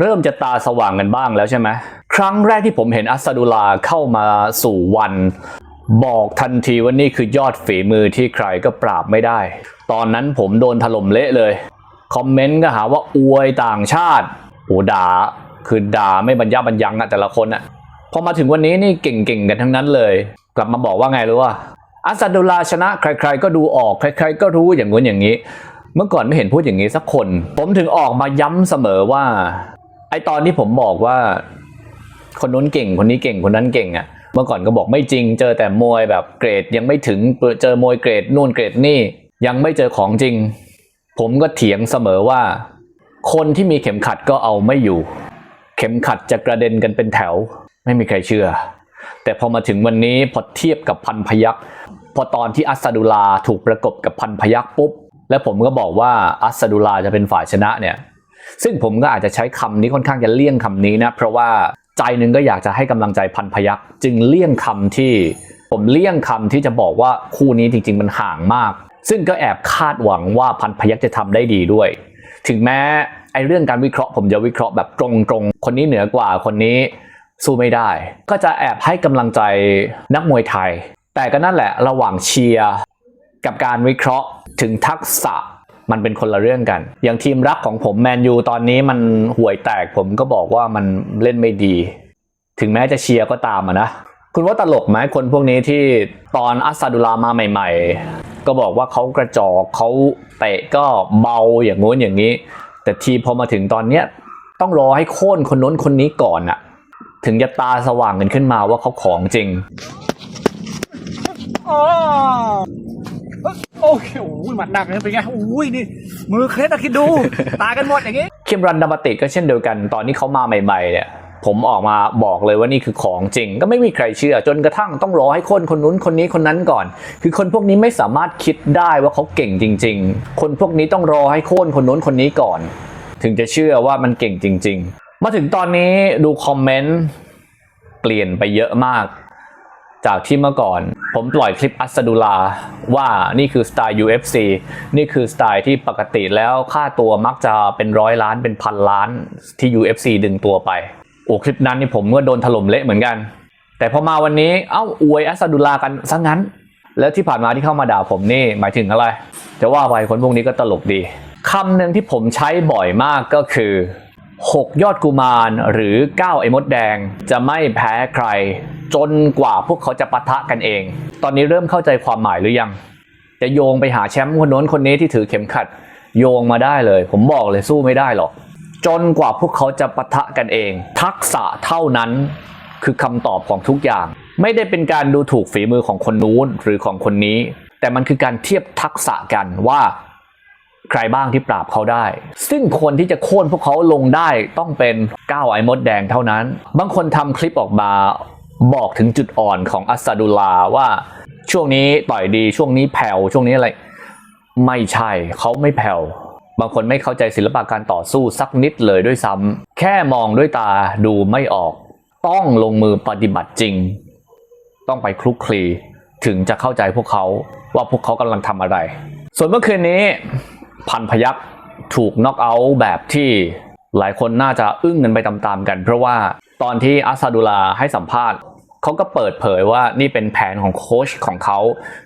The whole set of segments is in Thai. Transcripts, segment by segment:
เริ่มจะตาสว่างกันบ้างแล้วใช่ไหมครั้งแรกที่ผมเห็นอัสซาดุลาเข้ามาสู่วัน บอกทันทีว่านี่คือยอดฝีมือที่ใครก็ปราบไม่ได้ ตอนนั้นผมโดนถล่มเละเลย คอมเมนต์ก็หาว่าอวยต่างชาติโอด่าคือด่าไม่บรรยาบรรยังอะแต่ละคนอะพอมาถึงวันนี้นี่เก่งๆกันทั้งนั้นเลย กลับมาบอกว่าไงรู้ว่าอัสซาดุลาชนะใคร ๆ ก็ดูออกใคร ๆ ก็รู้อย่างงู้นอย่างนี้ เมื่อก่อนไม่เห็นพูดอย่างนี้สักคน ผมถึงออกมาย้ำเสมอว่า อตอนที่ผมบอกว่า คนนู้นเก่งคนนี้เก่งคนนั้นเก่งอะ่ะ เมื่อก่อนก็บอกไม่จริง เจอแต่มวยแบบเกรดยังไม่ถึงเจอมวยเกรดนู่นเกรดนี่ ยังไม่เจอของจริง ผมก็เถียงเสมอว่า คนที่มีเข็มขัดก็เอาไม่อยู่ เข็มขัดจะกระเด็นกันเป็นแถว ไม่มีใครเชื่อ แต่พอมาถึงวันนี้พอเทียบกับพันพยักพอตอนที่อัสซาดุลาถูกประกบกับพันพยักปุ๊บ แล้วผมก็บอกว่าอัสซาดุลาจะเป็นฝ่ายชนะเนี่ย ซึ่งผมก็อาจจะใช้คำนี้ค่อนข้างจะเลี่ยงคำนี้นะ เพราะว่าใจหนึ่งก็อยากจะให้กำลังใจพันพยักจึงเลี่ยงคำที่ผมเลี่ยงคำที่จะบอกว่าคู่นี้จริง ๆ มันห่างมาก ซึ่งก็แอบคาดหวังว่าพันพยักจะทำได้ดีด้วย ถึงแม้ไอเรื่องการวิเคราะห์ ผมจะวิเคราะห์แบบตรงๆ คนนี้เหนือกว่าคนนี้สู้ไม่ได้ ก็จะแอบให้กำลังใจนักมวยไทย แต่ก็นั่นแหละระหว่างเชียร์กับการวิเคราะห์ถึงทักษะ มันเป็นคนละเรื่องกัน อย่างทีมรักของผมแมนยูตอนนี้มันห่วยแตกผมก็บอกว่ามันเล่นไม่ดี ถึงแม้จะเชียร์ก็ตามอะนะ คุณว่าตลกไหมคนพวกนี้ที่ตอนอัสซาดุลามาใหม่ ๆ ก็บอกว่าเขากระจอกเขาเตะก็เบาอย่างงู้นอย่างนี้ แต่ทีพอมาถึงตอนเนี้ยต้องรอให้โค่นคนนู้นคนนี้ก่อนอะถึงจะตาสว่างกันขึ้นมาว่าเขาของจริง อ๋อโอ้โหหมัดหนักเลยเป็นไงอุ้ยนี่ มือเคล็ดอะคิดดู ตายกันหมดอย่างงี้คิมรันดามาติก็เช่นเดียวกัน ตอนที่เขามาใหม่ๆเนี่ยผมออกมาบอกเลยว่านี่คือของจริง ก็ไม่มีใครเชื่อ จนกระทั่งต้องรอให้คนคนนู้นคนนี้คนนั้นก่อน คือคนพวกนี้ไม่สามารถคิดได้ว่าเขาเก่งจริง ๆ คนพวกนี้ต้องรอให้โค่นคนนู้นคนนี้ก่อน ถึงจะเชื่อว่ามันเก่งจริง ๆ มาถึงตอนนี้ดูคอมเมนต์เปลี่ยนไปเยอะมาก จากที่เมื่อก่อน ผมปล่อยคลิปอัสซาดุลาว่านี่คือสไตล์ UFC นี่คือสไตล์ที่ปกติแล้วค่าตัวมักจะเป็นร้อยล้านเป็นพันล้านที่ UFC ดึงตัวไป โอ้คลิปนั้นนี่ผมก็โดนถล่มเละเหมือนกัน แต่พอมาวันนี้เอ้าอวยอัสซาดุลากันซะงั้น แล้วที่ผ่านมาที่เข้ามาด่าผมนี่หมายถึงอะไร จะว่าไปคนพวกนี้ก็ตลกดีคำหนึ่งที่ผมใช้บ่อยมากก็คือ 6 ยอดกุมารหรือ 9 ไอ้มดแดงจะไม่แพ้ใคร จนกว่าพวกเขาจะปะทะกันเอง ตอนนี้เริ่มเข้าใจความหมายหรือยัง จะโยงไปหาแชมป์คนโน้นคนนี้ที่ถือเข็มขัด โยงมาได้เลย ผมบอกเลยสู้ไม่ได้หรอก จนกว่าพวกเขาจะปะทะกันเอง ทักษะเท่านั้นคือคำตอบของทุกอย่าง ไม่ได้เป็นการดูถูกฝีมือของคนนู้นหรือของคนนี้ แต่มันคือการเทียบทักษะกันว่า ใครบ้างที่ปราบเขาได้ ซึ่งคนที่จะโค่นพวกเขาลงได้ต้องเป็นก้าวไอ้มดแดงเท่านั้น บางคนทำคลิปออกมาบอกถึงจุดอ่อนของอัสซาดุลาว่าช่วงนี้ต่อยดีช่วงนี้แผ่วช่วงนี้อะไร ไม่ใช่เขาไม่แผ่วบางคนไม่เข้าใจศิลปะการต่อสู้สักนิดเลยด้วยซ้ำแค่มองด้วยตาดูไม่ออก ต้องลงมือปฏิบัติจริง ต้องไปคลุกคลีถึงจะเข้าใจพวกเขาว่าพวกเขากำลังทำอะไร ส่วนเมื่อคืนนี้ พันพยักถูกน็อกเอาท์แบบที่หลายคนน่าจะอึ้งกันไปตามๆกัน เพราะว่าตอนที่อัสซาดุลาให้สัมภาษณ์เขาก็เปิดเผยว่านี่เป็นแผนของโค้ชของเขา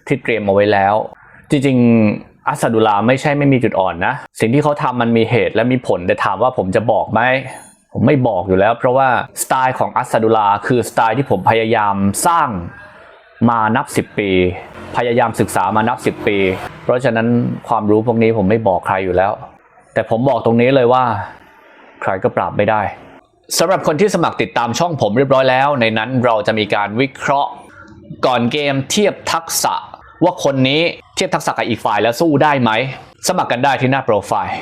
ที่เตรียมเอาไว้แล้ว จริงๆอัสซาดุลาไม่ใช่ไม่มีจุดอ่อนนะ สิ่งที่เขาทำมันมีเหตุและมีผลแต่ถามว่าผมจะบอกไหมผมไม่บอกอยู่แล้ว เพราะว่าสไตล์ของอัสซาดุลาคือสไตล์ที่ผมพยายามสร้าง มานับ 10 ปี พยายามศึกษามานับ 10 ปี เพราะฉะนั้นความรู้พวกนี้ผมไม่บอกใครอยู่แล้ว แต่ผมบอกตรงนี้เลยว่า ใครก็ปราบไม่ได้สำหรับคนที่สมัครติดตามช่องผมเรียบร้อยแล้ว ในนั้นเราจะมีการวิเคราะห์ ก่อนเกมเทียบทักษะ ว่าคนนี้เทียบทักษะกับอีกฝ่ายแล้วสู้ได้ไหม สมัครกันได้ที่หน้าโปรไฟล์